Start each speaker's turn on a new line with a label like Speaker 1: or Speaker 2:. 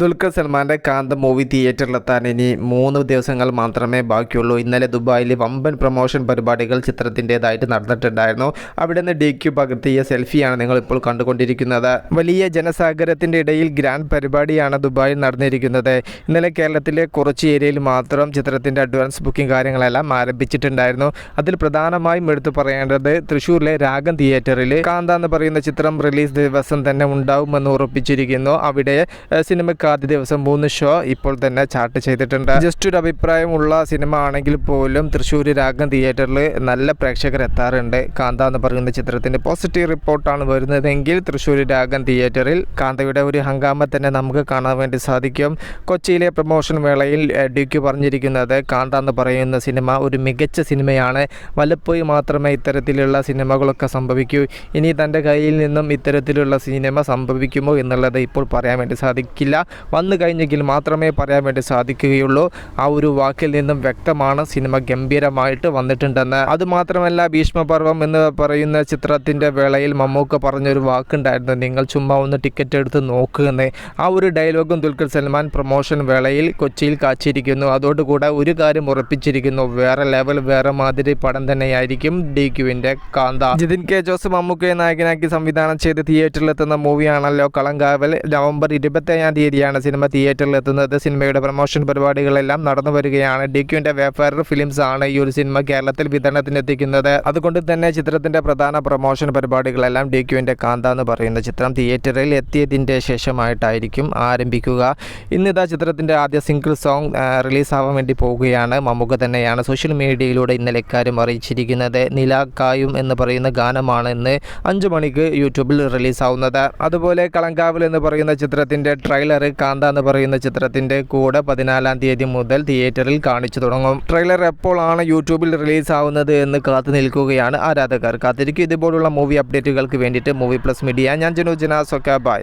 Speaker 1: ദുൽഖർ സൽമാന്റെ കാന്ത മൂവി തിയേറ്ററിലെത്താൻ ഇനി മൂന്ന് ദിവസങ്ങൾ മാത്രമേ ബാക്കിയുള്ളൂ. ഇന്നലെ ദുബായിൽ വമ്പൻ പ്രൊമോഷൻ പരിപാടികൾ ചിത്രത്തിന്റെതായിട്ട് നടന്നിട്ടുണ്ടായിരുന്നു. അവിടെ നിന്ന് ഡി ക്യു പകർത്തിയ സെൽഫിയാണ് നിങ്ങൾ ഇപ്പോൾ കണ്ടുകൊണ്ടിരിക്കുന്നത്. വലിയ ജനസാഗരത്തിന്റെ ഇടയിൽ ഗ്രാൻഡ് പരിപാടിയാണ് ദുബായിൽ നടന്നിരിക്കുന്നത്. ഇന്നലെ കേരളത്തിലെ കുറച്ച് ഏരിയയിൽ മാത്രം ചിത്രത്തിന്റെ അഡ്വാൻസ് ബുക്കിംഗ് കാര്യങ്ങളെല്ലാം ആരംഭിച്ചിട്ടുണ്ടായിരുന്നു. അതിൽ പ്രധാനമായും എടുത്തു പറയേണ്ടത് തൃശ്ശൂരിലെ രാഗം തിയേറ്ററിൽ കാന്ത എന്ന് പറയുന്ന ചിത്രം റിലീസ് ദിവസം തന്നെ ഉണ്ടാവുമെന്ന് ഉറപ്പിച്ചിരിക്കുന്നു. അവിടെ സിനിമ ആദ്യ ദിവസം മൂന്ന് ഷോ ഇപ്പോൾ തന്നെ ചാർട്ട് ചെയ്തിട്ടുണ്ട്. ജസ്റ്റ് ഒരു അഭിപ്രായമുള്ള സിനിമ ആണെങ്കിൽ പോലും തൃശ്ശൂർ രാഗം തിയേറ്ററിൽ നല്ല പ്രേക്ഷകർ എത്താറുണ്ട്. കാന്ത എന്ന് പറയുന്ന ചിത്രത്തിന്റെ പോസിറ്റീവ് റിപ്പോർട്ടാണ് വരുന്നതെങ്കിൽ തൃശ്ശൂർ രാഗം തിയേറ്ററിൽ കാന്തയുടെ ഒരു ഹങ്കാമ തന്നെ നമുക്ക് കാണാൻ വേണ്ടി സാധിക്കും. കൊച്ചിയിലെ പ്രൊമോഷൻ വേളയിൽ ഡിക്ക് പറഞ്ഞിരിക്കുന്നത് കാന്ത എന്ന് പറയുന്ന സിനിമ ഒരു മികച്ച സിനിമയാണ്. വല്ലപ്പോയി മാത്രമേ ഇത്തരത്തിലുള്ള സിനിമകളൊക്കെ സംഭവിക്കൂ. ഇനി തന്റെ കയ്യിൽ നിന്നും ഇത്തരത്തിലുള്ള സിനിമ സംഭവിക്കുമോ എന്നുള്ളത് ഇപ്പോൾ പറയാൻ വേണ്ടി സാധിക്കില്ല. വന്നു കഴിഞ്ഞെങ്കിൽ മാത്രമേ പറയാൻ വേണ്ടി സാധിക്കുകയുള്ളൂ. ആ ഒരു വാക്കിൽ നിന്നും വ്യക്തമാണ് സിനിമ ഗംഭീരമായിട്ട് വന്നിട്ടുണ്ടെന്ന്. അതുമാത്രമല്ല ഭീഷ്മപർവം എന്ന് പറയുന്ന ചിത്രത്തിന്റെ വേളയിൽ മമ്മൂക്ക പറഞ്ഞൊരു വാക്കുണ്ടായിരുന്നു നിങ്ങൾ ചുമ്മാ ഒന്ന് ടിക്കറ്റ് എടുത്ത് നോക്കുകയെന്ന് ആ ഒരു ഡയലോഗും ദുൽഖർ സൽമാൻ പ്രൊമോഷൻ വേളയിൽ കൊച്ചിയിൽ കാച്ചിരിക്കുന്നു. അതോടുകൂടെ ഒരു കാര്യം ഉറപ്പിച്ചിരിക്കുന്നു വേറെ ലെവൽ വേറെ മാതിരി പടം തന്നെയായിരിക്കും ഡി ക്യുവിന്റെ കാന്ത. ജിതിൻ കെ ജോസ് മമ്മൂക്കയെ നായകനാക്കി സംവിധാനം ചെയ്ത് തിയേറ്ററിലെത്തുന്ന മൂവിയാണല്ലോ കളങ്കാവൽ. നവംബർ ഇരുപത്തേഴാം തീയതിയാണ് സിനിമ തിയേറ്ററിൽ എത്തുന്നത്. സിനിമയുടെ പ്രൊമോഷൻ പരിപാടികളെല്ലാം നടന്നു വരികയാണ്. ഡി ക്യുവിന്റെ വേഫയർ ഫിലിംസ് ആണ് ഈ ഒരു സിനിമ കേരളത്തിൽ വിതരണത്തിന് എത്തിക്കുന്നത് അതുകൊണ്ട് തന്നെ ചിത്രത്തിന്റെ പ്രധാന പ്രൊമോഷൻ പരിപാടികളെല്ലാം ഡി ക്യുവിന്റെ കാന്ത എന്ന് പറയുന്ന ചിത്രം തിയേറ്ററിൽ എത്തിയതിന്റെ ശേഷമായിട്ടായിരിക്കും ആരംഭിക്കുക. ഇന്നിതാ ചിത്രത്തിന്റെ ആദ്യ സിംഗിൾ സോങ് റിലീസാവാൻ വേണ്ടി പോവുകയാണ്. മമ്മൂക്ക തന്നെയാണ് സോഷ്യൽ മീഡിയയിലൂടെ ഇന്നലെ ഇക്കാര്യം അറിയിച്ചിരിക്കുന്നത്. നിലാക്കായും എന്ന് പറയുന്ന ഗാനമാണ് ഇന്ന് അഞ്ചു മണിക്ക് യൂട്യൂബിൽ റിലീസാവുന്നത്. അതുപോലെ കളങ്കാവൽ എന്ന് പറയുന്ന ചിത്രത്തിന്റെ ട്രെയിലർ കാന്ത എന്ന് പറയുന്ന ചിത്രത്തിന്റെ കൂടെ പതിനാലാം തീയതി മുതൽ തിയേറ്ററിൽ കാണിച്ചു തുടങ്ങും. ട്രെയിലർ എപ്പോഴാണ് യൂട്യൂബിൽ റിലീസ് ആവുന്നത് എന്ന് കാത്തു നിൽക്കുകയാണ് ആരാധകർ. കാത്തിരിക്കും ഇതുപോലുള്ള മൂവി അപ്ഡേറ്റുകൾക്ക് വേണ്ടിയിട്ട് മൂവി പ്ലസ് മീഡിയ. ഞാൻ ജനു ജനാസൊക്കെ ബൈ.